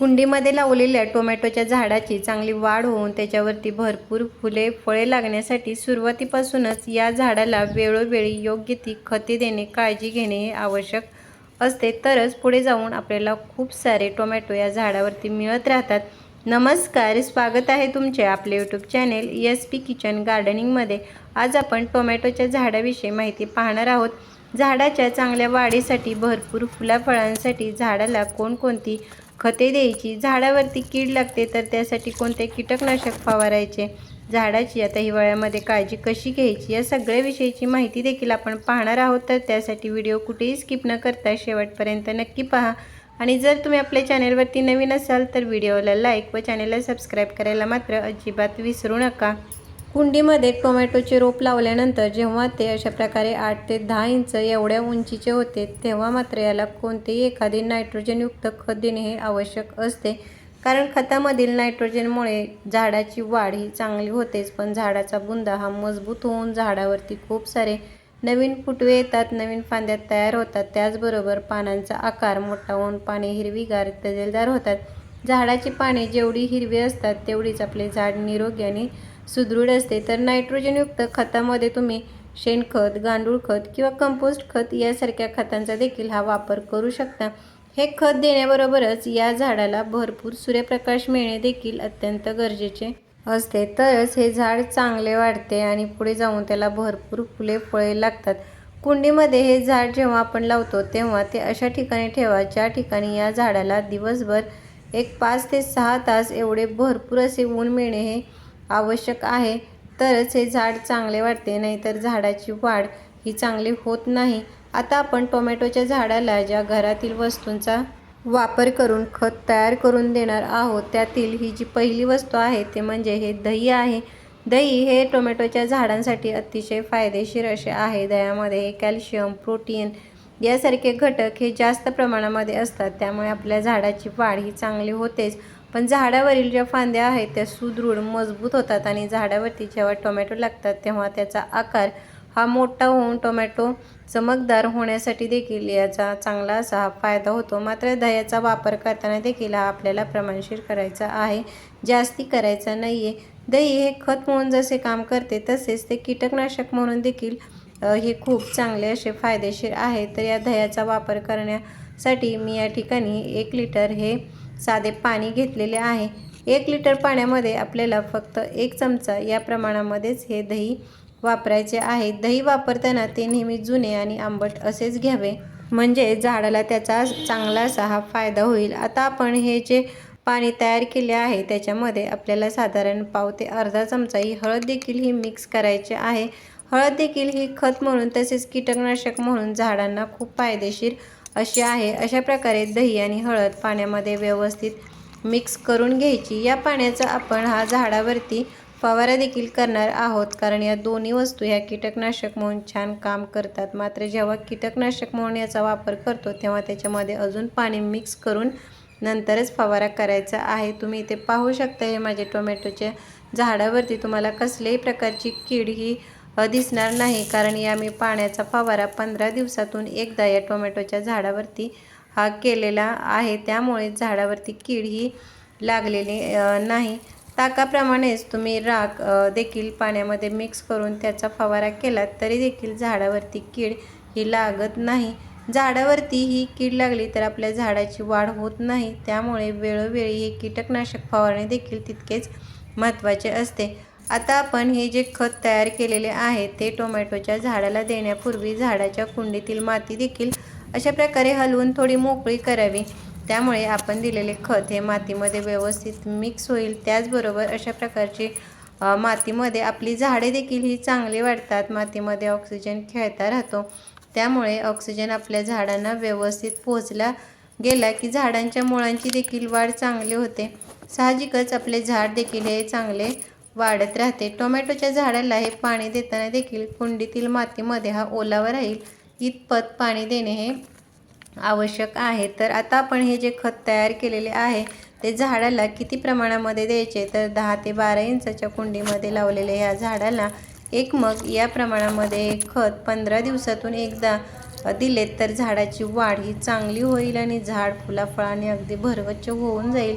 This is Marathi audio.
कुंडीमध्ये लावलेल्या टोमॅटोच्या झाडाची चांगली वाढ होऊन त्याच्यावरती भरपूर फुले फळे लागण्यासाठी सुरुवातीपासूनच या झाडाला वेळोवेळी योग्य ती खते देणे काळजी घेणे हे आवश्यक असते. तरच पुढे जाऊन आपल्याला खूप सारे टोमॅटो या झाडावरती मिळत राहतात. नमस्कार स्वागत आहे तुमचे आपले YouTube channel S P kitchen गार्डनिंगमध्ये आज आपण टोमॅटोच्या झाडाविषयी माहिती पाहणार आहोत. झाडाच्या चांगल्या वाढीसाठी भरपूर फुलाफळांसाठी झाडाला कोणकोणती खते द्यायची. झाडावरती कीड लागते तर त्यासाठी कोणते कीटकनाशक फवारायचे? झाडाची आता हिवाळ्यामध्ये काळजी कशी घ्यायची? या सगळ्या विषयीची माहिती देखील आपण पाहणार आहोत. तर त्यासाठी व्हिडिओ कुठेही स्किप न करता शेवटपर्यंत नक्की पहा. आणि जर तुम्ही आपल्या चॅनेलवरती नवीन असाल तर व्हिडिओला लाईक व चॅनेलला सबस्क्राईब करायला मात्र अजिबात विसरू नका. कुंडीमध्ये टोमॅटोचे रोप लावल्यानंतर जेव्हा ते अशा प्रकारे आठ ते दहा इंच एवढ्या उंचीचे होते तेव्हा मात्र याला कोणतेही एखादे नायट्रोजनयुक्त खत देणे हे आवश्यक असते. कारण खतामधील नायट्रोजनमुळे झाडाची वाढ ही चांगली होतेच पण झाडाचा बुंदा हा मजबूत होऊन झाडावरती खूप सारे नवीन फुटवे येतात नवीन फांद्या तयार होतात. त्याचबरोबर पानांचा आकार मोठा होऊन पाने हिरवीगार तजेलदार होतात. झाडाची पाने जेवढी हिरवी असतात तेवढीच आपले झाड निरोगी आणि सुदृढ असते. तर नायट्रोजनयुक्त खतामध्ये तुम्ही शेणखत गांडूळ खत किंवा कंपोस्ट खत यासारख्या खतांचा देखील हा वापर करू शकता. हे खत देण्याबरोबरच या झाडाला भरपूर सूर्यप्रकाश मिळणे देखील अत्यंत गरजेचे असते. तरच हे झाड चांगले वाढते आणि पुढे जाऊन त्याला भरपूर फुले फळे लागतात. कुंडीमध्ये हे झाड जेव्हा आपण लावतो तेव्हा ते अशा ठिकाणी ठेवा ज्या ठिकाणी या झाडाला दिवसभर एक पाच ते सहा तास एवढे भरपूर असे ऊन मिळणे हे आवश्यक आहे. तरच हे झाड चांगले वाढते नाहीतर झाडाची वाढ ही चांगली होत नाही. आता आपण टोमॅटोच्या झाडाला ज्या घरातील वस्तूंचा वापर करून खत तयार करून देणार आहोत त्यातील ही जी पहिली वस्तू आहे ते म्हणजे हे दही आहे. दही हे टोमॅटोच्या झाडांसाठी अतिशय फायदेशीर असे आहे. दह्यामध्ये कॅल्शियम प्रोटीन यासारखे घटक हे जास्त प्रमाणामध्ये असतात. त्यामुळे आपल्या झाडाची वाढ ही चांगली होतेच. पण झाडावरील ज्या फांद्या आहेत त्या सुदृढ मजबूत होतात आणि झाडावरती जेव्हा टोमॅटो लागतात तेव्हा त्याचा आकार हा मोठा होऊन टोमॅटो चमकदार होण्यासाठी देखील याचा चांगला असा हा फायदा होतो. मात्र दह्याचा वापर करताना देखील हा आपल्याला प्रमाणशीर करायचा आहे. जास्ती करायचा नाही आहे दही हे खत म्हणून जसे काम करते तसेच ते कीटकनाशक म्हणून देखील हे खूप चांगले असे फायदेशीर आहे. तर या दह्याचा वापर करण्यासाठी मी या ठिकाणी एक लिटर हे साधे पाणी घेतलेले आहे. एक लिटर पाण्यामध्ये आपल्याला फक्त एक चमचा या प्रमाणामध्येच हे दही वापरायचे आहे. दही वापरताना ते नेहमी जुने आणि आंबट असेच घ्यावे. म्हणजे झाडाला त्याचा चांगला असा हा फायदा होईल. आता आपण हे जे पाणी तयार केले आहे त्याच्यामध्ये आपल्याला साधारण पाव ते अर्धा चमचा ही हळद देखील ही मिक्स करायची आहे. हळद देखील ही खत म्हणून तसेच कीटकनाशक म्हणून झाडांना खूप फायदेशीर अशी आहे. अशा प्रकारे दही आणि हळद पाण्यामध्ये व्यवस्थित मिक्स करून घ्यायची. या पाण्याचा आपण हा झाडावरती फवारा देखील करणार आहोत. कारण या दोन्ही वस्तू ह्या कीटकनाशक म्हणून छान काम करतात. मात्र जेव्हा कीटकनाशक म्हणून याचा वापर करतो तेव्हा त्याच्यामध्ये अजून पाणी मिक्स करून नंतरच फवारा करायचा आहे. तुम्ही इथे पाहू शकता हे माझे टोमॅटोच्या झाडावरती. तुम्हाला कसल्याही प्रकारची कीड ही दिसणार नाही. कारण या मी पाण्याचा फवारा पंधरा दिवसातून एकदा या टोमॅटोच्या झाडावरती हा केलेला आहे. त्यामुळे झाडावरती कीड ही लागलेली नाही. ताकाप्रमाणेच तुम्ही राख देखील पाण्यामध्ये मिक्स करून त्याचा फवारा केलात तरी देखील झाडावरती कीड ही लागत नाही. झाडावरती ही कीड लागली तर आपल्या झाडाची वाढ होत नाही. त्यामुळे वेळोवेळी हे कीटकनाशक फवारणे देखील तितकेच महत्त्वाचे असते. आता आपण हे जे खत तयार केलेले आहे ते टोमॅटोच्या झाडाला देण्यापूर्वी झाडाच्या कुंडीतील माती देखील अशा प्रकारे हलवून थोडी मोकळी करावी. त्यामुळे आपण दिलेले खत हे मातीमध्ये व्यवस्थित मिक्स होईल. त्याचबरोबर अशा प्रकारची मातीमध्ये आपली झाडे देखील ही चांगली वाढतात. मातीमध्ये ऑक्सिजन खेळता राहतो. त्यामुळे ऑक्सिजन आपल्या झाडांना व्यवस्थित पोहोचला गेला की झाडांच्या मुळांची देखील वाढ चांगली होते. साहजिकच आपले झाड देखील हे चांगले वाढत राहते. टोमॅटोच्या झाडाला हे पाणी देताना देखील कुंडीतील मातीमध्ये हा ओलावा राहील. इतपत पाणी देणे हे आवश्यक आहे. तर आता आपण हे जे खत तयार केलेले आहे ते झाडाला किती प्रमाणामध्ये द्यायचे? तर दहा ते बारा इंचाच्या कुंडीमध्ये लावलेले ह्या झाडाला एक मग या प्रमाणामध्ये खत पंधरा दिवसातून एकदा दिले दिलेत तर झाडाची वाढ ही चांगली होईल आणि झाड फुलाफळाने अगदी भरगच्च होऊन जाईल.